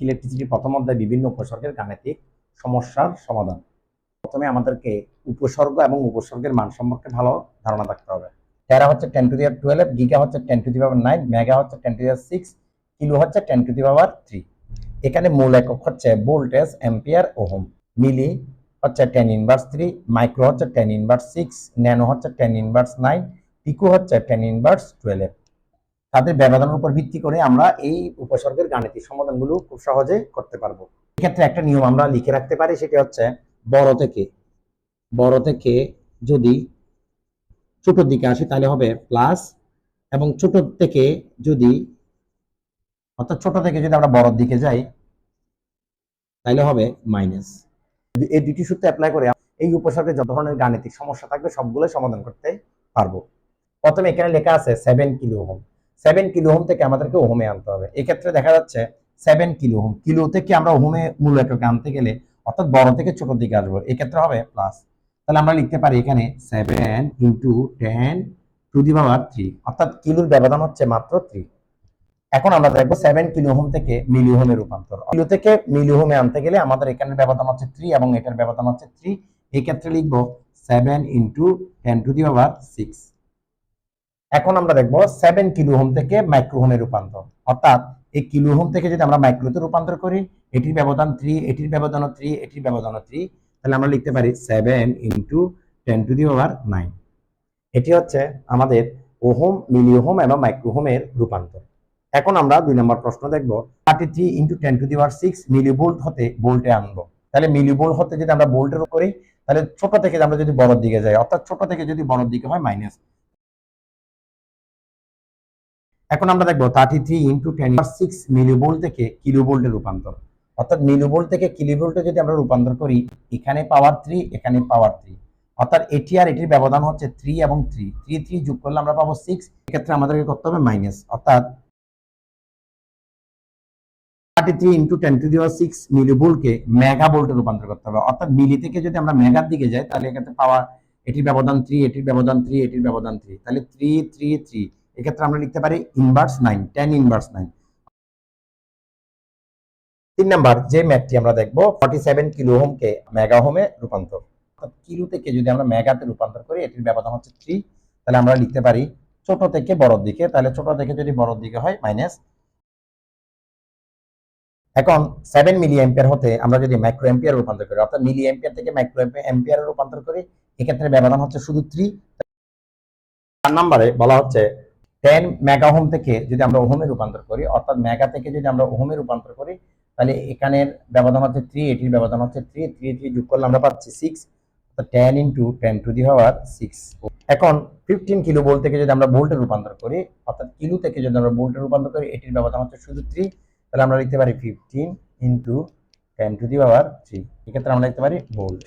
Electricity প্রথম অধ্যায় বিভিন্ন উপসর্গের গাণিতিক সমস্যার সমাধান। প্রথমে আমাদেরকে উপসর্গ এবং উপসর্গের মান সম্পর্কে ভালো ধারণা থাকতে হবে। টেরা হচ্ছে ten to the power twelve giga হচ্ছে ten to the power nine mega হচ্ছে ten to the power six kilo হচ্ছে ten to the power three এখানে মূল একক হচ্ছে ভোল্টেজ, অ্যাম্পিয়ার ওহম। মিলি হচ্ছে টেন ইনভার্স থ্রি মাইক্রো হচ্ছে ten inverse six nano হচ্ছে টেন ইনভার্স নাইন পিকো হচ্ছে টেন ইনভার্স টুয়েলভ তাদের ব্যবধানের উপর ভিত্তি করে আমরা এই উপসর্গের গাণিতিক সমাধানগুলো খুব সহজে করতে পারব। এক্ষেত্রে একটা নিয়ম আমরা লিখে রাখতে পারি, সেটি হচ্ছে বড় থেকে বড় থেকে যদি ছোট দিকে আসি তাহলে হবে প্লাস এবং ছোট থেকে যদি, অর্থাৎ ছোট থেকে যদি আমরা বড়র দিকে যাই তাহলে হবে মাইনাস এই দুটি সূত্র অ্যাপ্লাই করে এই উপসর্গে যত ধরনের গাণিতিক সমস্যা থাকবে সবগুলো সমাধান করতে পারব। প্রথমে এখানে লেখা আছে seven kilo ohm. Seven kilo ohm থেকে আমাদেরকে ওহমে আনতে হবে। এক্ষেত্রে দেখা যাচ্ছে সেভেন কিলো ওহম কিলো থেকে আমরা ওহমে মূল এককে আনতে গেলে অর্থাৎ বড় থেকে ছোট দিকে আসব। এক্ষেত্রে হবে প্লাস তাহলে আমরা লিখতে পারি এখানে seven into ten to the power three অর্থাৎ কিলোর ব্যবধান হচ্ছে মাত্র থ্রি এখন আমরা দেখব সেভেন কিলো হোম থেকে মিলি হোমে রূপান্তর। কিলো থেকে মিলি হোমে আনতে গেলে আমাদের এখানে ব্যবধান হচ্ছে থ্রি এবং এটার ব্যবধান হচ্ছে থ্রি এই ক্ষেত্রে লিখব seven into ten to the power six এখন আমরা দেখব সেভেন কিলো হোম থেকে মাইক্রো হোমে রূপান্তর। অর্থাৎ এই কিলো হোম থেকে যদি আমরা মাইক্রোতে রূপান্তর করি, এটির ব্যবধান থ্রি এটির ব্যবধান থ্রি এটির ব্যবধান থ্রি তাহলে আমরা লিখতে পারি seven into ten to the power nine এটি হচ্ছে আমাদের ওহোম মিলি ওহম এবং মাইক্রোহোমের রূপান্তর। এখন আমরা দুই নম্বর প্রশ্ন দেখব thirty three into ten to the power six milli volt হতে ভোল্টে আনব। তাহলে মিলি ভোল্ট হতে যদি আমরা ভোল্টের করি, তাহলে ছোট থেকে আমরা যদি বড়র দিকে যাই, অর্থাৎ ছোট থেকে যদি বড়র দিকে হয় মাইনাস এখন আমরা দেখব thirty three into ten six milli volt থেকে কিলো ভোল্টে রূপান্তর। অর্থাৎ মিলি ভোল্ট থেকে কিলো ভোল্টে যদি আমরা রূপান্তর করি, এখানে পাওয়ার থ্রি এখানে পাওয়ার থ্রি অর্থাৎ এটি আর এটির ব্যবধান হচ্ছে থ্রি এবং থ্রি থ্রি থ্রি যোগ করলে আমরা পাবো সিক্স এক্ষেত্রে আমাদেরকে করতে হবে মাইনাস অর্থাৎ thirty three into ten to the power six milli ভোল্টকে mega ভোল্টে রূপান্তর করতে হবে। অর্থাৎ মিলি থেকে যদি আমরা মেগার দিকে যাই, তাহলে এক্ষেত্রে পাওয়ার এটির ব্যবধান থ্রি এটির ব্যবধান থ্রি এটির ব্যবধান থ্রি তাহলে থ্রি থ্রি থ্রি এক্ষেত্রে আমরা লিখতে পারি inverse nine ten inverse nine তিন নাম্বার, যে ম্যাথটি আমরা দেখব ফর্টি সেভেন কিলো হোমকে মেগা হোমে রূপান্তর। অর্থাৎ কিলো থেকে যদি আমরা মেগাতে রূপান্তর করি, এটির ব্যবধান হচ্ছে থ্রি তাহলে আমরা লিখতে পারি ছোট থেকে বড়র দিকে। তাহলে ছোট থেকে যদি বড়র দিকে হয় মাইনাস এখন সেভেন মিলি এম্পিয়ার হতে আমরা যদি মাইক্রো এম্পিয়ার রূপান্তর করি, অর্থাৎ মিলি এম্পিয়ার থেকে মাইক্রো এম্পিয়ার রূপান্তর করি, এক্ষেত্রে ব্যবধান হচ্ছে শুধু থ্রি চার নম্বরে বলা হচ্ছে টেন মেগা হোম থেকে যদি আমরা ওহমে রূপান্তর করি, অর্থাৎ মেগা থেকে যদি আমরা ওহমে রূপান্তর করি, তাহলে এখানের ব্যবধান হচ্ছে থ্রি এটির ব্যবধান হচ্ছে থ্রি থ্রি থ্রি যোগ করলে আমরা পাচ্ছি six ten into ten to the power six এখন ফিফটিন কিলো ভোল্ট থেকে যদি আমরা ভোল্টে রূপান্তর করি, অর্থাৎ কিলো থেকে যদি আমরা ভোল্টে রূপান্তর করি, এটির ব্যবধান হচ্ছে শুধু থ্রি তাহলে আমরা লিখতে পারি fifteen into ten to the power three এক্ষেত্রে আমরা লিখতে পারি ভোল্ট